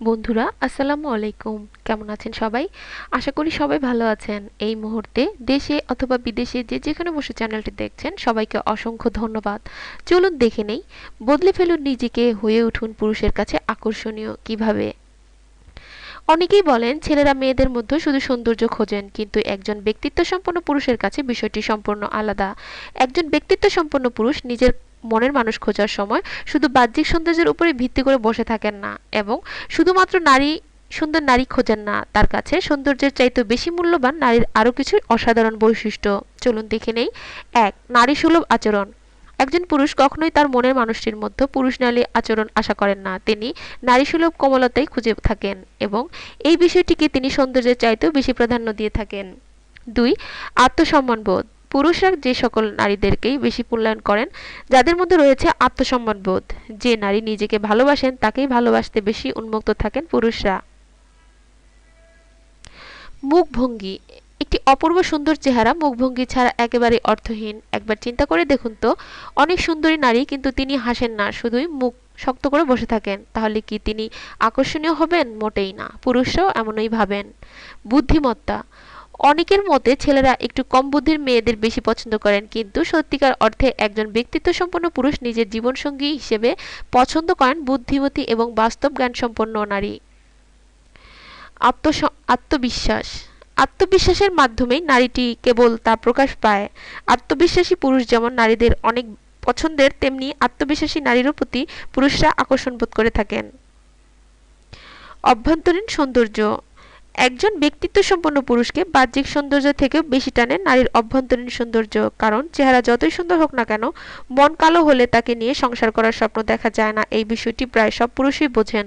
বন্ধুরা, আসসালামু আলাইকুম। কেমন আছেন সবাই? আশা করি সবাই ভালো আছেন। এই মুহূর্তে দেশে অথবা বিদেশে যে যেখানে বসে চ্যানেলটি দেখছেন, সবাইকে অসংখ্য ধন্যবাদ। চলুন দেখে নেই, বদলে ফেলুন নিজেকে, হয়ে উঠুন পুরুষের কাছে আকর্ষণীয় কীভাবে। অনেকেই বলেন, ছেলেরা মেয়েদের মধ্যে শুধু সৌন্দর্য খোঁজেন, কিন্তু একজন ব্যক্তিত্ব সম্পন্ন পুরুষের কাছে বিষয়টি সম্পূর্ণ আলাদা। একজন ব্যক্তিত্ব সম্পন্ন পুরুষ নিজের মনের মানুষ খোঁজার সময় শুধু বাহ্যিক সৌন্দর্যের উপরে ভিত্তি করে বসে থাকেন না এবং শুধুমাত্র নারী, সুন্দর নারী খোঁজেন না। তার কাছে সৌন্দর্যের চাইতে বেশি মূল্যবান নারীর আরও কিছু অসাধারণ বৈশিষ্ট্য। চলুন দেখে নেই। এক, নারী সুলভ আচরণ। একজন পুরুষ কখনোই তার মনের মানুষটির মধ্যে পুরুষ নারী আচরণ আশা করেন না। তিনি নারী সুলভ কোমলতাই খুঁজে থাকেন এবং এই বিষয়টিকে তিনি সৌন্দর্যের চাইতেও বেশি প্রাধান্য দিয়ে থাকেন। দুই, আত্মসম্মানবোধ। পুরুষরা যে সকল নারীদেরকেই বেশি মূল্যায়ন করেন, যাদের মধ্যে রয়েছে আত্মসম্মানবোধ যে নারী নিজেকে ভালোবাসেন, তাকেই ভালোবাসতে বেশি উন্মুক্ত থাকেন পুরুষরা। মুখভঙ্গি। একটি অপূর্ব সুন্দর চেহারা, মুখভঙ্গি ছাড়া একেবারে অর্থহীন। একবার চিন্তা করে দেখুন তো, অনেক সুন্দরী নারী কিন্তু তিনি হাসেন না, শুধুই মুখ শক্ত করে বসে থাকেন। তাহলে কি তিনি আকর্ষণীয় হবেন? মোটেই না। পুরুষরাও এমনই ভাবেন। বুদ্ধিমত্তা। অনেকের মতে ছেলেরা একটু কম বুদ্ধির মেয়েদের বেশি পছন্দ করেন, কিন্তু সত্যিকার অর্থে একজন ব্যক্তিত্ব সম্পন্ন পুরুষ নিজের জীবনসঙ্গী হিসেবে পছন্দ করেন বুদ্ধিমতী এবং বাস্তব জ্ঞান সম্পন্ন নারী আত্মবিশ্বাস। আত্মবিশ্বাসের মাধ্যমেই নারীটি কেবল তা প্রকাশ পায়। আত্মবিশ্বাসী পুরুষ যেমন নারীদের অনেক পছন্দের, তেমনি আত্মবিশ্বাসী নারীরও প্রতি পুরুষরা আকর্ষণ বোধ করে থাকেন। অভ্যন্তরীণ সৌন্দর্য। একজন ব্যক্তিত্ব সম্পন্ন পুরুষকে বাহ্যিক সৌন্দর্য থেকেও বেশি টানে নারীর অভ্যন্তরীণ সৌন্দর্য, কারণ চেহারা যতই সুন্দর হোক না কেন, মন কালো হলে তাকে নিয়ে সংসার করার স্বপ্ন দেখা যায় না। এই বিষয়টি প্রায় সব পুরুষই বোঝেন।